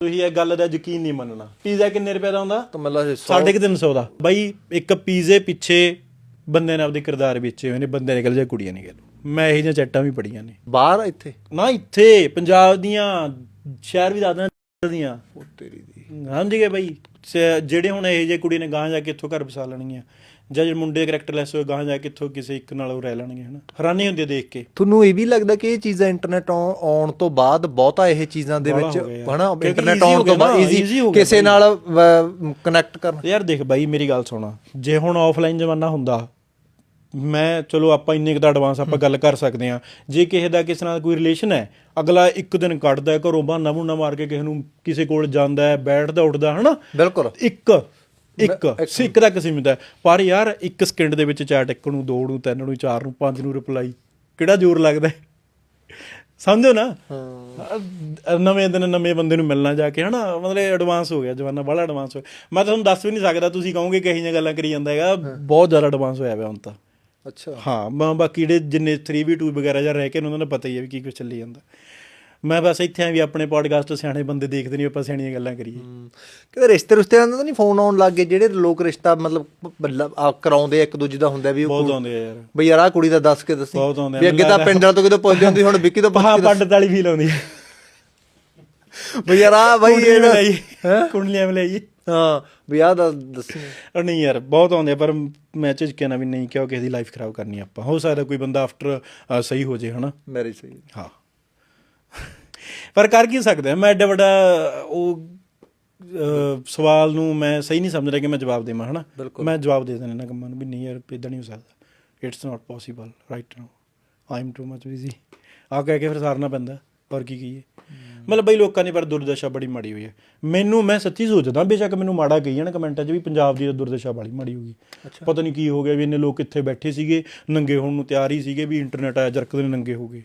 ਤੁਸੀਂ ਇਹ ਗੱਲ ਦਾ ਯਕੀਨ ਨਹੀਂ ਮੰਨਣਾ। ਪੀਜ਼ਾ ਕਿੰਨੇ ਰੁਪਏ ਦਾ ਹੁੰਦਾ? ਤਾਂ ਤਿੰਨ ਸੌ ਦਾ। ਬਾਈ ਇੱਕ ਪੀਜ਼ੇ ਪਿੱਛੇ ਬੰਦੇ ਨੇ ਆਪਦੇ ਕਿਰਦਾਰ ਵੇਚੇ ਹੋਏ ਨੇ ਬੰਦੇ ਨਿਕਲ ਜਾ ਕੁੜੀਆਂ ਨਿਕਲ ਮੈਂ ਇਹ ਜਿਹੀਆਂ ਚੈਟਾਂ ਵੀ ਪੜੀਆਂ ਨੇ। ਬਾਹਰ ਇੱਥੇ? ਨਾ ਇੱਥੇ ਪੰਜਾਬ ਦੀਆਂ ਸ਼ਹਿਰ ਵੀ ਦੱਸਦਾ ਦੀਆਂ। ਉਹ ਤੇਰੀ ਦੀ। ਸਮਝ ਗਏ ਬਾਈ? ਜਿਹੜੇ ਹੁਣ ਇਹ ਜੇ ਕੁੜੀ ਨੇ ਗਾਂ ਜਾ ਕੇ ਇੱਥੋਂ ਘਰ ਵਸਾ ਲੈਣਗੀਆਂ ਜਾਂ ਜਿਹੜੇ ਮੁੰਡੇ ਕਰੈਕਟਰਲੈਸ ਹੋਏ ਗਾਂ ਜਾ ਕੇ ਇੱਥੋਂ ਕਿਸੇ ਇੱਕ ਨਾਲ ਉਹ ਰਹਿ ਲੈਣਗੇ ਹਨਾ? ਹੈਰਾਨੀ ਹੁੰਦੀ ਦੇਖ ਕੇ। ਤੁਹਾਨੂੰ ਇਹ ਵੀ ਲੱਗਦਾ ਕਿ ਇਹ ਚੀਜ਼ਾਂ ਇੰਟਰਨੈਟ ਆਉਣ ਤੋਂ ਬਾਅਦ ਬਹੁਤਾ ਇਹ ਚੀਜ਼ਾਂ ਦੇ ਵਿੱਚ। ਹਨਾ ਇੰਟਰਨੈਟ ਆਉਣ ਤੋਂ ਬਾਅਦ ਈਜ਼ੀ ਕਿਸੇ ਨਾਲ ਕਨੈਕਟ ਕਰਨਾ। ਯਾਰ ਦੇਖ ਬਾਈ ਮੇਰੀ ਗੱਲ ਸੁਣਾ। ਜੇ ਹੁਣ ਆਫਲਾਈਨ ਜ਼ਮਾਨਾ ਹੁੰਦਾ ਮੈਂ ਚਲੋ ਆਪਾਂ ਇੰਨੇ ਕੁ ਦਾ ਐਡਵਾਂਸ ਆਪਾਂ ਗੱਲ ਕਰ ਸਕਦੇ ਆ ਜੇ ਕਿਸੇ ਦਾ ਕਿਸੇ ਨਾਲ ਕੋਈ ਰਿਲੇਸ਼ਨ ਹੈ ਅਗਲਾ ਇੱਕ ਦਿਨ ਕੱਢਦਾ ਹੈ ਘਰੋਂ ਬਹਾਨਾ ਬੁਨਾ ਮਾਰ ਕੇ ਕਿਸੇ ਨੂੰ ਕਿਸੇ ਕੋਲ ਜਾਂਦਾ ਹੈ ਬੈਠਦਾ ਉੱਠਦਾ ਹਨਾ? ਬਿਲਕੁਲ। ਇੱਕ ਇੱਕ ਸਿੱਕ ਦਾ ਕਿਸਮ ਦਾ ਪਰ ਯਾਰ ਇੱਕ ਸਕਿੰਟ ਦੇ ਵਿੱਚ ਚੈਟ ਇੱਕ ਨੂੰ ਦੋ ਨੂੰ ਤਿੰਨ ਨੂੰ ਚਾਰ ਨੂੰ ਪੰਜ ਨੂੰ ਰਿਪਲਾਈ ਕਿਹੜਾ ਜ਼ੋਰ ਲੱਗਦਾ ਹੈ? ਸਮਝੋ ਨਾ? ਨਵੇਂ ਦਿਨ ਨਵੇਂ ਬੰਦੇ ਨੂੰ ਮਿਲਣਾ ਜਾ ਕੇ ਹਨਾ? ਮਤਲਬ ਐਡਵਾਂਸ ਹੋ ਗਿਆ ਜਮਾਨਾ ਬੜਾ ਐਡਵਾਂਸ ਹੋ ਮੈਂ ਤੁਹਾਨੂੰ ਦੱਸ ਵੀ ਨਹੀਂ ਸਕਦਾ ਤੁਸੀਂ ਕਹੋਗੇ ਕਿਹੋ ਜਿਹੀਆਂ ਗੱਲਾਂ ਕਰੀ ਜਾਂਦਾ ਹੈਗਾ। ਬਹੁਤ ਜ਼ਿਆਦਾ ਐਡਵਾਂਸ ਹੋਇਆ ਪਿਆ ਹੁਣ ਤਾਂ। ਅੱਛਾ। ਹਾਂ ਬ- ਬਾਕੀ ਜਿਹੜੇ ਜਿੰਨੇ 3v2 ਵਗੈਰਾ ਜਾਂ ਰਹਿ ਕੇ ਉਹਨਾਂ ਨੂੰ ਪਤਾ ਹੀ ਹੈ ਵੀ ਕੀ ਕੁਝ ਚੱਲੀ ਜਾਂਦਾ। ਮੈਂ ਬਸ ਇੱਥੇ ਆ ਵੀ ਆਪਣੇ ਪੋਡਕਾਸਟ ਸਿਆਣੇ ਬੰਦੇ ਦੇਖਦੇ ਨਹੀਂ ਆਪਾਂ ਸਿਆਣੀਆਂ ਗੱਲਾਂ ਕਰੀਏ। ਕਿਤੇ ਰਿਸ਼ਤੇ ਰੁਸ਼ਤਿਆਂ ਦਾ ਤਾਂ ਨਹੀਂ ਫੋਨ ਆਉਣ ਲੱਗ ਗਏ ਜਿਹੜੇ ਲੋਕ ਰਿਸ਼ਤਾ ਮਤਲਬ ਆ ਕਰਾਉਂਦੇ ਆ ਇੱਕ ਦੂਜੇ ਦਾ ਹੁੰਦਾ ਵੀ ਉਹ ਬਹੁਤ ਆਉਂਦੇ ਆ ਯਾਰ। ਬਈ ਯਾਰ ਆਹ ਕੁੜੀ ਦਾ ਦੱਸ ਕੇ ਦੱਸੀ। ਬਹੁਤ ਆਉਂਦੇ ਆ, ਵੀ ਅੱਗੇ ਤਾਂ ਪਿੰਡ ਤੋਂ ਕਿਤੇ ਪੁੱਛਦੇ ਹੁੰਦੀ ਹੁਣ ਵਿੱਕੀ ਤੋਂ ਪੁੱਛ ਕੇ ਪੰਡਤ ਵਾਲੀ ਫੀਲ ਆਉਂਦੀ। ਹੈ ਬਈ ਯਾਰ ਆ ਬਾਈ ਇਹ ਮਿਲਾਈ। ਕੁੰਡਲੀਆਂ ਮਿਲਾਈ। ਹਾਂ ਵੀ ਆਹ ਦਾ ਦੱਸੀ। ਉਹ ਨਹੀਂ ਯਾਰ ਬਹੁਤ ਆਉਂਦੇ ਆ ਪਰ ਮੈਂ ਝਿਜਕਿਆ ਨਾ ਵੀ ਨਹੀਂ ਕਿਉਂ ਕਿਸੇ ਦੀ ਲਾਈਫ ਖਰਾਬ ਕਰਨੀ ਆਪਾਂ। ਹੋ ਸਕਦਾ ਕੋਈ ਬੰਦਾ ਆਫਟਰ ਸਹੀ ਹੋ ਜੇ ਹਨਾ? ਮੈਰਿਜ ਸਹੀ। ਹਾਂ। ਪਰ ਕਰ ਕੀ ਸਕਦਾ? ਮੈਂ ਐਡਾ ਵੱਡਾ ਉਹ ਅਹ, ਸਵਾਲ ਨੂੰ ਮੈਂ ਸਹੀ ਨਹੀਂ ਸਮਝ ਰਿਹਾ ਕਿ ਮੈਂ ਜਵਾਬ ਦੇਵਾਂ ਹਨਾ? ਮੈਂ ਜਵਾਬ ਦੇ ਦੇਣਾ ਇਹਨਾਂ ਕੰਮਾਂ ਨੂੰ ਵੀ ਨਹੀਂ ਯਾਰ ਇਦਾਂ ਨਹੀਂ ਹੋ ਸਕਦਾ। It's not possible right now I am too much busy ਆ ਕਹਿ ਕੇ ਫਿਰ ਸਾਰਨਾ ਪੈਂਦਾ। ਔਰ ਕੀ ਕਹੀਏ? ਮਤਲਬ ਬਈ ਲੋਕਾਂ ਦੀ ਪਰ ਦੁਰਦਸ਼ਾ ਬੜੀ ਮਾੜੀ ਹੋਈ ਹੈ। ਮੈਨੂੰ ਮੈਂ ਸੱਚੀ ਸੋਚਦਾ ਬੇਸ਼ੱਕ ਮੈਨੂੰ ਮਾੜਾ ਕਹੀ ਜਾਣ ਕਮੈਂਟਾਂ 'ਚ ਵੀ ਪੰਜਾਬ ਦੀ ਦੁਰਦਸ਼ਾ ਬੜੀ ਮਾੜੀ ਹੋ ਗਈ ਪਤਾ ਨਹੀਂ ਕੀ ਹੋ ਗਿਆ ਵੀ ਇੰਨੇ ਲੋਕ ਇੱਥੇ ਬੈਠੇ ਸੀਗੇ ਨੰਗੇ ਹੋਣ ਨੂੰ ਤਿਆਰ ਹੀ ਸੀਗੇ ਵੀ ਇੰਟਰਨੈਟ ਆਇਆ ਜਰਕਦੇ ਨੇ ਨੰਗੇ ਹੋ ਗਏ।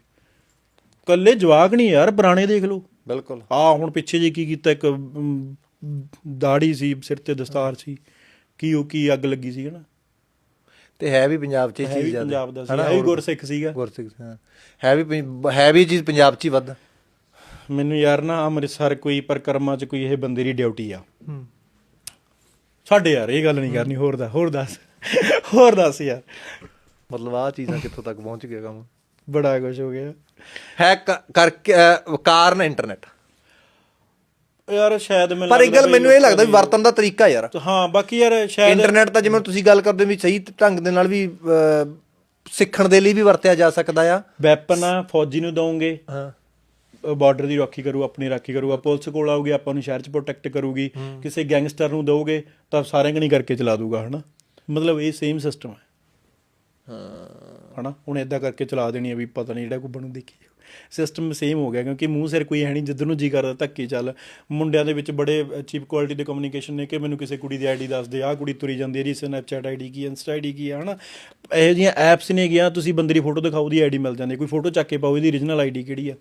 ਕੱਲੇ ਜਵਾਕ ਨਹੀਂ ਯਾਰ ਪੁਰਾਣੇ ਦੇਖ ਲਓ। ਬਿਲਕੁਲ। ਆ ਹੁਣ ਪਿੱਛੇ ਜੇ ਕੀ ਕੀਤਾ ਇੱਕ ਦਾੜੀ ਸੀ ਸਿਰ ਤੇ ਦਸਤਾਰ ਸੀ ਕੀ ਉਹ ਕੀ ਅੱਗ ਲੱਗੀ ਸੀ ਹਨਾ? ਤੇ ਹੈ ਵੀ ਪੰਜਾਬ 'ਚ ਇਹ ਹੈ ਚੀਜ਼ ਵੀ ਜ਼ਿਆਦਾ। ਪੰਜਾਬ ਦਾ ਸੀ ਹਨਾ? ਹੈ ਵੀ ਗੁਰਸਿੱਖ ਸੀਗਾ। ਗੁਰਸਿੱਖ ਹਾਂ। ਹੈ ਵੀ ਹੈ ਵੀ ਚੀਜ਼ ਪੰਜਾਬ 'ਚ ਹੀ ਵੱਧ। ਮੈਨੂੰ ਯਾਰ ਨਾ ਅੰਮ੍ਰਿਤਸਰ ਕੋਈ ਪਰਕਰਮਾ ਚ ਕੋਈ ਇਹ ਬੰਦੇ ਦੀ ਡਿਊਟੀ ਆ। ਸਾਡੇ ਯਾਰ ਇਹ ਗੱਲ ਨਹੀਂ ਕਰਨੀ ਹੋਰ ਦਾ ਹੋਰ ਦੱਸ ਹੋਰ ਦੱਸ ਯਾਰ। ਮਤਲਬ ਆ ਚੀਜ਼ਾਂ ਕਿੱਥੋਂ ਤੱਕ ਪਹੁੰਚ ਗਿਆ ਕੰਮ? ਬੜਾ ਕੁਝ ਹੋ ਗਿਆ। ਹੈ ਕਰਕੇ ਕਾਰਨ ਇੰਟਰਨੈਟ ਯਾਰ ਸ਼ਾਇਦ ਮੈਨੂੰ ਪਰ ਇੱਕ ਗੱਲ ਮੈਨੂੰ ਇਹ ਲੱਗਦਾ ਵੀ ਵਰਤਣ ਦਾ ਤਰੀਕਾ ਯਾਰ। ਹਾਂ ਬਾਕੀ ਯਾਰ ਸ਼ਾਇਦ ਇੰਟਰਨੈਟ ਤਾਂ ਜਿਵੇਂ ਤੁਸੀਂ ਗੱਲ ਕਰਦੇ ਵੀ ਸਹੀ ਢੰਗ ਦੇ ਨਾਲ ਵੀ ਸਿੱਖਣ ਦੇ ਲਈ ਵੀ ਵਰਤਿਆ ਜਾ ਸਕਦਾ ਆ। ਵੈਪਨ ਆ ਫੌਜੀ ਨੂੰ ਦਵੋਗੇ ਹਾਂ। ਬਾਰਡਰ ਦੀ ਰਾਖੀ ਕਰੂ ਆਪਣੀ ਰਾਖੀ ਕਰੂਗਾ ਪੁਲਿਸ ਕੋਲ ਆਊਗੀ ਆਪਾਂ ਨੂੰ ਸ਼ਹਿਰ 'ਚ ਪ੍ਰੋਟੈਕਟ ਕਰੂਗੀ। ਕਿਸੇ ਗੈਂਗਸਟਰ ਨੂੰ ਦਓਗੇ ਤਾਂ ਸਾਰਿਆਂ ਕਣੀ ਕਰਕੇ ਚਲਾ ਦੂਗਾ ਹਨਾ? ਮਤਲਬ ਇਹ ਸੇਮ ਸਿਸਟਮ ਹੈ। ਹਨਾ? ਹੁਣ ਇਦਾਂ ਕਰਕੇ ਚਲਾ ਦੇਣੀ ਹੈ ਵੀ ਪਤਾ ਨਹੀਂ ਜਿਹੜਾ ਕੋਈ ਬਣੂ ਦੇਖੀ ਸਿਸਟਮ ਸੇਮ ਹੋ ਗਿਆ ਕਿਉਂਕਿ ਮੂੰਹ ਸਿਰ ਕੋਈ ਹੈ ਨਹੀਂ ਜਿੱਧਰ ਨੂੰ ਜੀ ਕਰਦਾ ਧੱਕੇ ਚੱਲ। ਮੁੰਡਿਆਂ ਦੇ ਵਿੱਚ ਬੜੇ ਚੀਪ ਕੁਆਲਿਟੀ ਦੇ ਕਮਿਊਨੀਕੇਸ਼ਨ ਨੇ ਕਿ ਮੈਨੂੰ ਕਿਸੇ ਕੁੜੀ ਦੀ ਆਈਡੀ ਦੱਸ ਦੇ ਆਹ ਕੁੜੀ ਤੁਰੀ ਜਾਂਦੀ ਹੈ ਇਹਦੀ ਸਨੈਪਚੈਟ ਆਈਡੀ ਕੀ ਇੰਸਟਾ ਆਈਡੀ ਕੀ ਹੈ ਹਨਾ? ਇਹੋ ਜਿਹੀਆਂ ਐਪਸ ਨੇ ਗਿਆ ਤੁਸੀਂ ਬੰਦੇ ਦੀ ਫੋਟੋ ਦਿਖਾਓ ਦੀ ਆਈਡੀ ਮਿਲ ਜਾਂਦੀ ਹੈ। ਕੋਈ ਫੋਟੋ ਚੱਕ ਕੇ ਪਾਓ ਇਹਦੀ origignal ਆਈਡੀ ਕਿਹੜੀ ਆ?